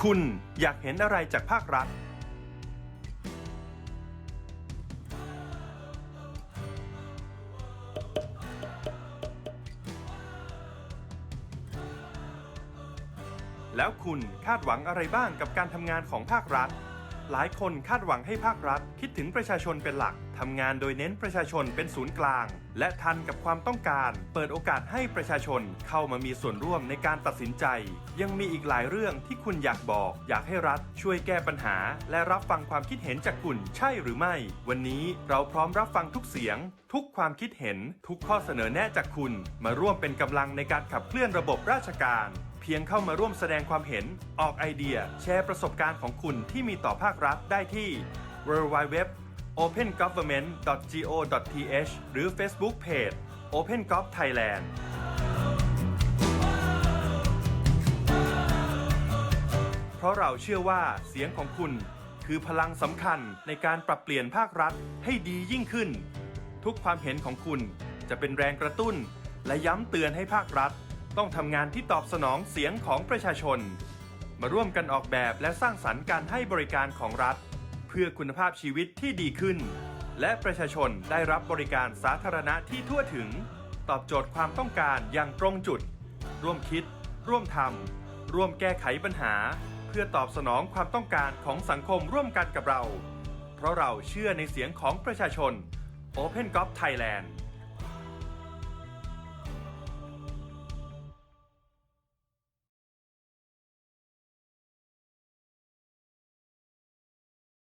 คุณอยากเห็นอะไรจากภาครัฐ แล้วคุณคาดหวังอะไรบ้างกับการทำงานของภาครัฐ หลายคนคาดหวังให้ภาครัฐ คิดถึงประชาชนเป็นหลัก ทำงานโดยเน้นประชาชนเป็นศูนย์กลาง และทันกับความต้องการ เปิดโอกาสให้ประชาชนเข้ามามีส่วนร่วมในการตัดสินใจ ยังมีอีกหลายเรื่องที่คุณอยากบอก อยากให้รัฐช่วยแก้ปัญหา และรับฟังความคิดเห็นจากคุณใช่หรือไม่ วันนี้เราพร้อมรับฟังทุกเสียง ทุกความคิดเห็น ทุกข้อเสนอแนะจากคุณ มาร่วมเป็นกำลังในการขับเคลื่อนระบบราชการ เพียงเข้ามาร่วมแสดงความเห็น ออกไอเดีย แชร์ประสบการณ์ของคุณที่มีต่อภาครัฐได้ที่ www opengovernment.go.th หรือ Facebook Page OpenGov Thailand เพราะเราเชื่อว่าเสียงของคุณ คือพลังสำคัญในการปรับเปลี่ยนภาครัฐให้ดียิ่งขึ้น ทุกความเห็นของคุณจะเป็นแรงกระตุ้น และย้ำเตือนให้ภาครัฐ ต้องทำงานที่ตอบสนองเสียงของประชาชน มาร่วมกันออกแบบและสร้างสรรค์การให้บริการของรัฐ เพื่อคุณภาพชีวิตที่ดีขึ้น และประชาชนได้รับบริการสาธารณะที่ทั่วถึง ตอบโจทย์ความต้องการอย่างตรงจุด ร่วมคิด ร่วมทำร่วมแก้ไขปัญหา เพื่อตอบสนองความต้องการของสังคมร่วมกันกับเรา เพราะเราเชื่อในเสียงของประชาชน Open g o v Thailand